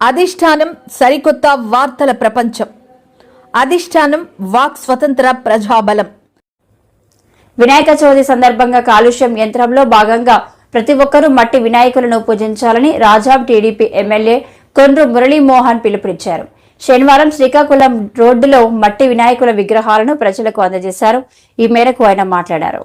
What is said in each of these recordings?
అధిష్టానం సరికొత్త వార్తల ప్రపంచం. అధిష్టానం వాక్ స్వతంత్ర ప్రజాబలం. వినాయక చవితి సందర్భంగా కాలుష్యం యంత్రంలో భాగంగా ప్రతి ఒక్కరూ మట్టి వినాయకులను పూజించాలని రాజాం టీడీపీ ఎమ్మెల్యే కొండ్రు మురళీమోహన్ పిలుపునిచ్చారు. శనివారం శ్రీకాకుళం రోడ్డులో మట్టి వినాయకుల విగ్రహాలను ప్రజలకు అందజేశారు. ఈ మేరకు ఆయన మాట్లాడారు.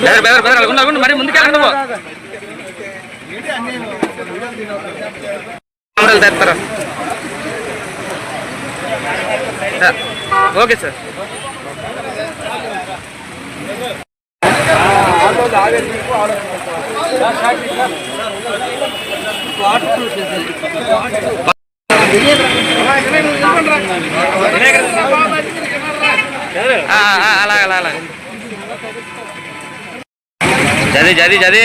బెదర్ బెదర్ బెదర్ మరి ముందుకెళ్ళండి నువ్వు తెస్తారా. Okay sir. ఆ, ఆ, అలాగే అలాగే అలాగే జది జది జది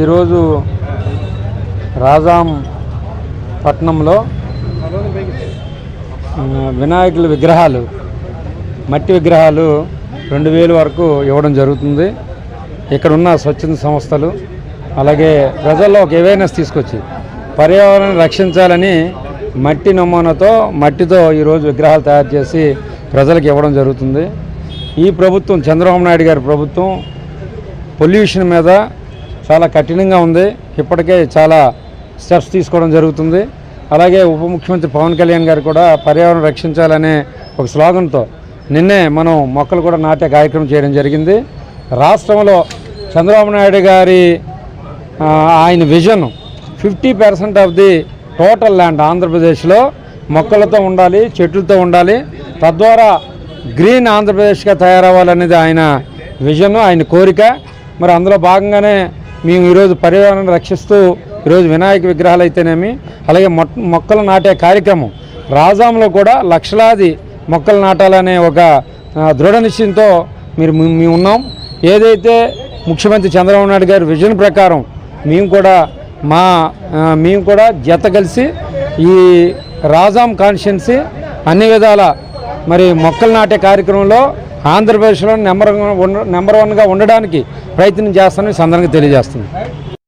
ఈరోజు రాజాం పట్నంలో వినాయకుల విగ్రహాలు మట్టి విగ్రహాలు రెండు వేలు వరకు ఇవ్వడం జరుగుతుంది. ఇక్కడ ఉన్న స్వచ్ఛంద సంస్థలు అలాగే ప్రజల్లో ఒక అవేర్నెస్ తీసుకొచ్చి పర్యావరణాన్ని రక్షించాలని మట్టి నమూనాతో మట్టితో ఈరోజు విగ్రహాలు తయారు చేసి ప్రజలకు ఇవ్వడం జరుగుతుంది. ఈ ప్రభుత్వం చంద్రబాబు నాయుడు గారి ప్రభుత్వం పొల్యూషన్ మీద చాలా కఠినంగా ఉంది. ఇప్పటికే చాలా స్టెప్స్ తీసుకోవడం జరుగుతుంది. అలాగే ఉప ముఖ్యమంత్రి పవన్ కళ్యాణ్ గారు కూడా పర్యావరణం రక్షించాలనే ఒక స్లోగన్తో నిన్నే మనం మొక్కలు కూడా నాటే కార్యక్రమం చేయడం జరిగింది. రాష్ట్రంలో చంద్రబాబు నాయుడు గారి ఆయన vision fifty percent of the total land ఆంధ్రప్రదేశ్లో మొక్కలతో ఉండాలి చెట్లతో ఉండాలి. తద్వారా గ్రీన్ ఆంధ్రప్రదేశ్గా తయారవ్వాలనేది ఆయన విజన్ ఆయన కోరిక. మరి అందులో భాగంగానే మేము ఈరోజు పర్యావరణాన్ని రక్షిస్తూ ఈరోజు వినాయక విగ్రహాలు అయితేనేమి అలాగే మొట్ మొక్కలు నాటే కార్యక్రమం. రాజాంలో కూడా లక్షలాది మొక్కలు నాటాలనే ఒక దృఢ నిశ్చయంతో మీరు మేము మేము ఉన్నాం. ఏదైతే ముఖ్యమంత్రి చంద్రబాబు నాయుడు గారి విజన్ ప్రకారం మేము కూడా మా మేము కూడా జత కలిసి ఈ రాజాం కాన్షియన్సీ అన్ని విధాల మరి మొక్కలు నాటే కార్యక్రమంలో ఆంధ్రప్రదేశ్లో నెంబర్ నెంబర్ వన్గా ఉండడానికి ప్రయత్నం చేస్తానని సందర్భంగా తెలియజేస్తుంది